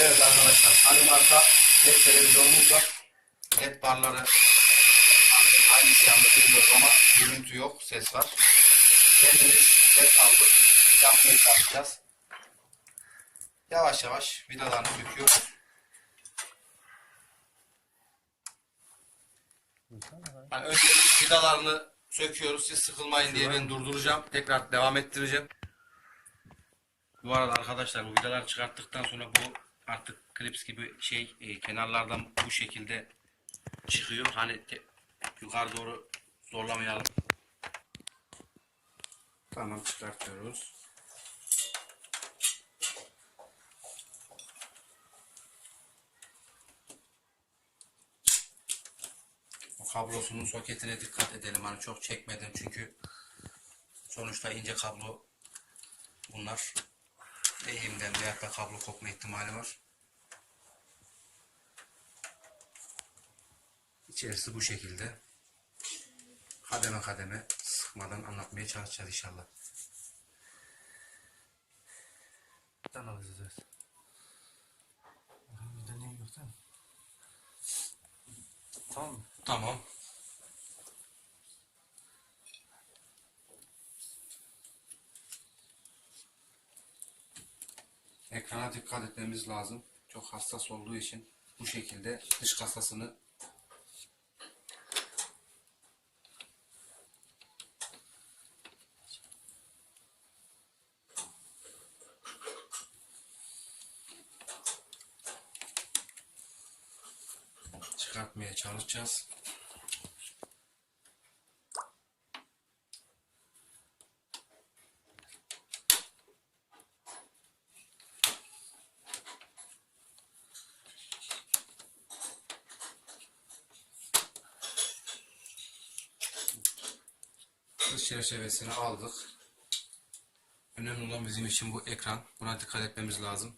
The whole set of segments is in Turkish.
Evet arkadaşlar hani marka led televizyonumuz var. Led barları hangisi yandı bilmiyorum ama görüntü yok ses var. Kendimiz led aldık. Yapmaya çalışacağız. Yavaş yavaş vidalarını söküyoruz. Yani önce vidalarını söküyoruz. Siz sıkılmayın diye ben durduracağım. Tekrar devam ettireceğim. Bu arada arkadaşlar bu vidaları çıkarttıktan sonra bu artık klips gibi şey e, kenarlardan bu şekilde çıkıyor. Hani yukarı doğru zorlamayalım. Tamam çıkartıyoruz. Bu kablosunun soketine dikkat edelim. Hani çok çekmedim çünkü sonuçta ince kablo bunlar eğimden veya da kablo kopma ihtimali var. İçerisi bu şekilde. Kademe kademe sıkmadan anlatmaya çalışacağız inşallah. Tamam alacağız. Bir de ne yok tamam. Tamam mı? Tamam. Ekrana dikkat etmemiz lazım. Çok hassas olduğu için bu şekilde dış kasasını çıkartmaya çalışacağız. Dış çerçevesini aldık. Önemli olan bizim için bu ekran. Buna dikkat etmemiz lazım.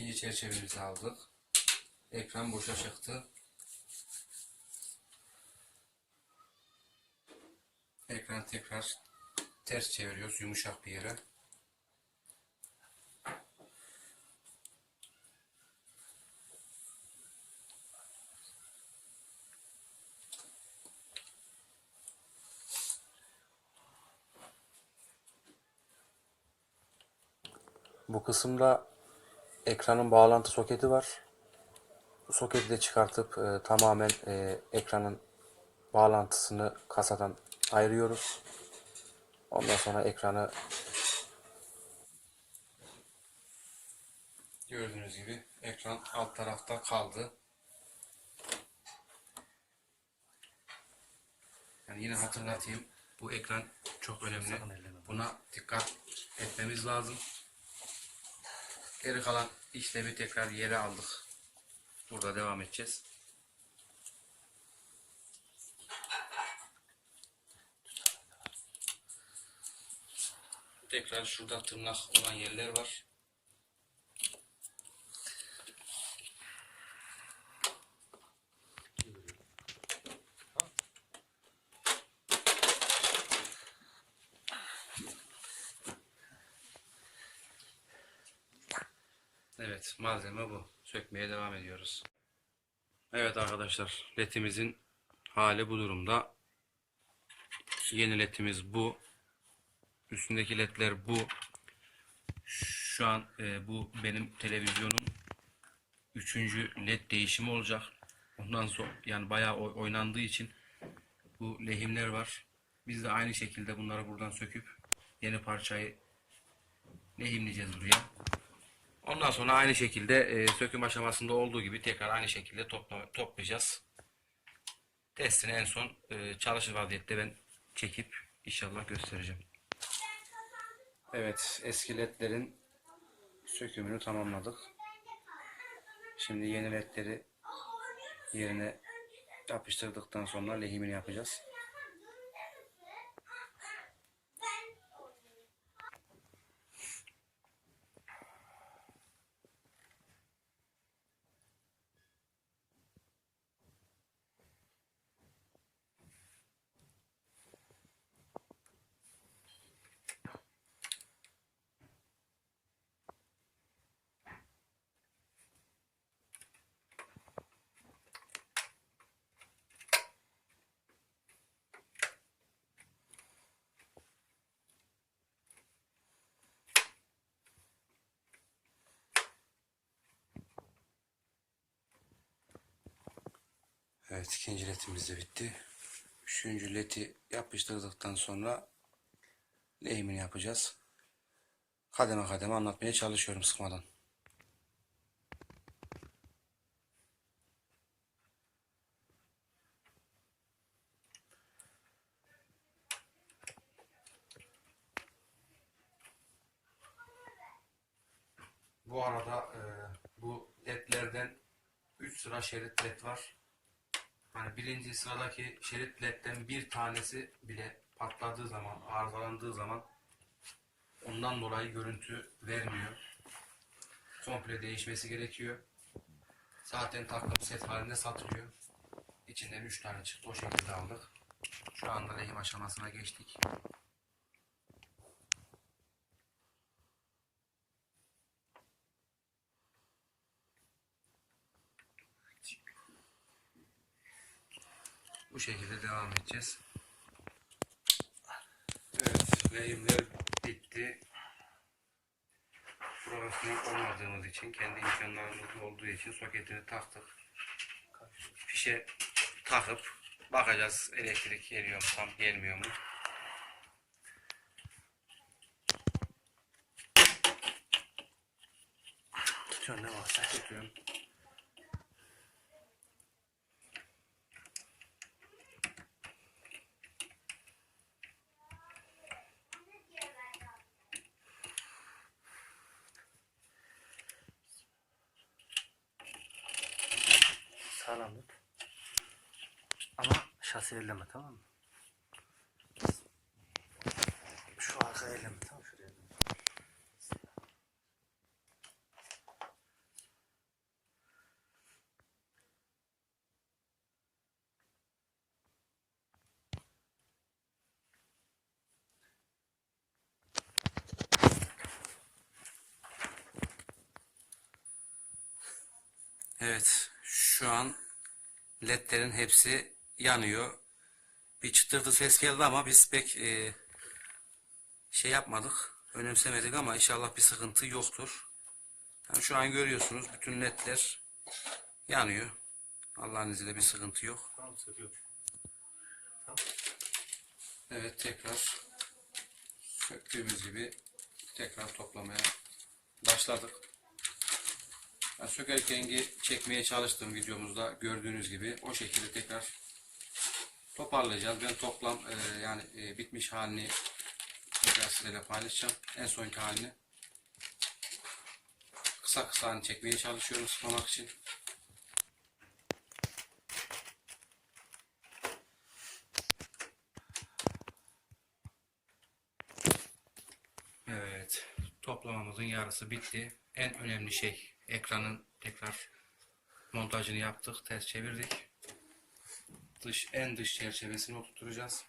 İkinci çerçevemizi aldık. Ekran boşa çıktı. Ekran tekrar ters çeviriyoruz yumuşak bir yere. Bu kısımda ekranın bağlantı soketi var. Bu soketi de çıkartıp e, tamamen e, ekranın bağlantısını kasadan ayırıyoruz. Ondan sonra ekranı Gördüğünüz gibi ekran alt tarafta kaldı. Yani yine hatırlatayım. Bu ekran çok önemli. Buna dikkat etmemiz lazım. Geri kalan işlemi tekrar yere aldık. Burada devam edeceğiz. Tekrar şurada tırnak olan yerler var. Evet malzeme bu. Sökmeye devam ediyoruz. Evet arkadaşlar ledimizin hali bu durumda. Yeni ledimiz bu. Üstündeki ledler bu. Şu an e, bu benim televizyonun üçüncü led değişimi olacak. Ondan sonra yani bayağı oy- oynandığı için bu lehimler var. Biz de aynı şekilde bunları buradan söküp yeni parçayı lehimleyeceğiz buraya. Ondan sonra aynı şekilde e, söküm aşamasında olduğu gibi tekrar aynı şekilde topla, toplayacağız. testini en son e, çalışır vaziyette ben çekip inşallah göstereceğim. Evet eski ledlerin sökümünü tamamladık. Şimdi yeni ledleri yerine yapıştırdıktan sonra lehimini yapacağız. Evet ikinci ledimiz de bitti. Üçüncü ledi yapıştırdıktan sonra lehimini yapacağız. Kademe kademe anlatmaya çalışıyorum sıkmadan. Bu arada e, bu ledlerden 3 sıra şerit led var. Hani birinci sıradaki şerit ledden bir tanesi bile patladığı zaman, arızalandığı zaman ondan dolayı görüntü vermiyor. Komple değişmesi gerekiyor. Zaten takım set halinde satılıyor. İçinden 3 tane çıktı. O şekilde aldık. Şu anda lehim aşamasına geçtik. Bu şekilde devam edeceğiz. Evet, lehimler bitti. Profesyonel olmadığımız için, kendi imkanlarımız olduğu için soketini taktık. Fişe takıp bakacağız elektrik geliyor mu, tam gelmiyor mu? Tutuyorsun ne varsa. Tutuyorum. Sağlam. Ama şasi elleme tamam mı? Şu arka elleme tamam şuraya. Evet, şu an ledlerin hepsi yanıyor. Bir çıtırtı ses geldi ama biz pek e, şey yapmadık, önemsemedik ama inşallah bir sıkıntı yoktur. Yani şu an görüyorsunuz bütün ledler yanıyor. Allah'ın izniyle bir sıkıntı yok. Tamam söküyorum. Evet tekrar söktüğümüz gibi tekrar toplamaya başladık. Ben sökerken ki çekmeye çalıştığım videomuzda gördüğünüz gibi o şekilde tekrar toparlayacağız. Ben toplam e, yani e, bitmiş halini tekrar sizlerle paylaşacağım. En sonki halini kısa kısa hani çekmeye çalışıyorum sıkmamak için. Evet, toplamamızın yarısı bitti. En önemli şey ekranın tekrar montajını yaptık, ters çevirdik. Dış en dış çerçevesini oturtacağız.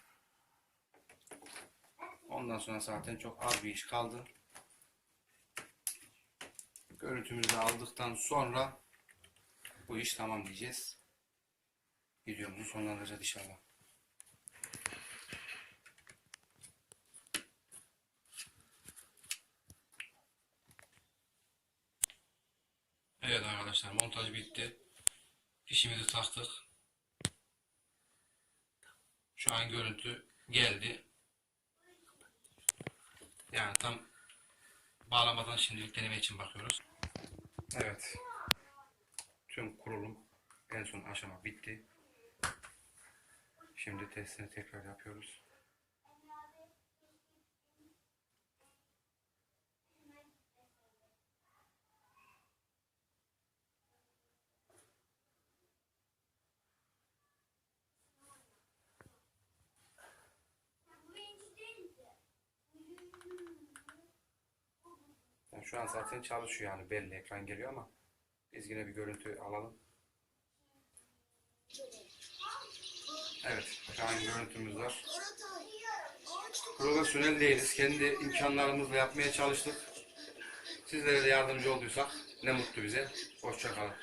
Ondan sonra zaten çok az bir iş kaldı. Görüntümüzü aldıktan sonra bu iş tamam diyeceğiz. Videomuzu sonlandıracağız inşallah. Evet arkadaşlar montaj bitti. Fişimizi taktık. Şu an görüntü geldi. Yani tam bağlamadan şimdilik deneme için bakıyoruz. Evet. Tüm kurulum en son aşama bitti. Şimdi testini tekrar yapıyoruz. Yani şu an zaten çalışıyor yani belli ekran geliyor ama biz yine bir görüntü alalım. Evet, şu an görüntümüz var. Profesyonel değiliz. Kendi imkanlarımızla yapmaya çalıştık. Sizlere de yardımcı olduysak ne mutlu bize. Hoşça kalın.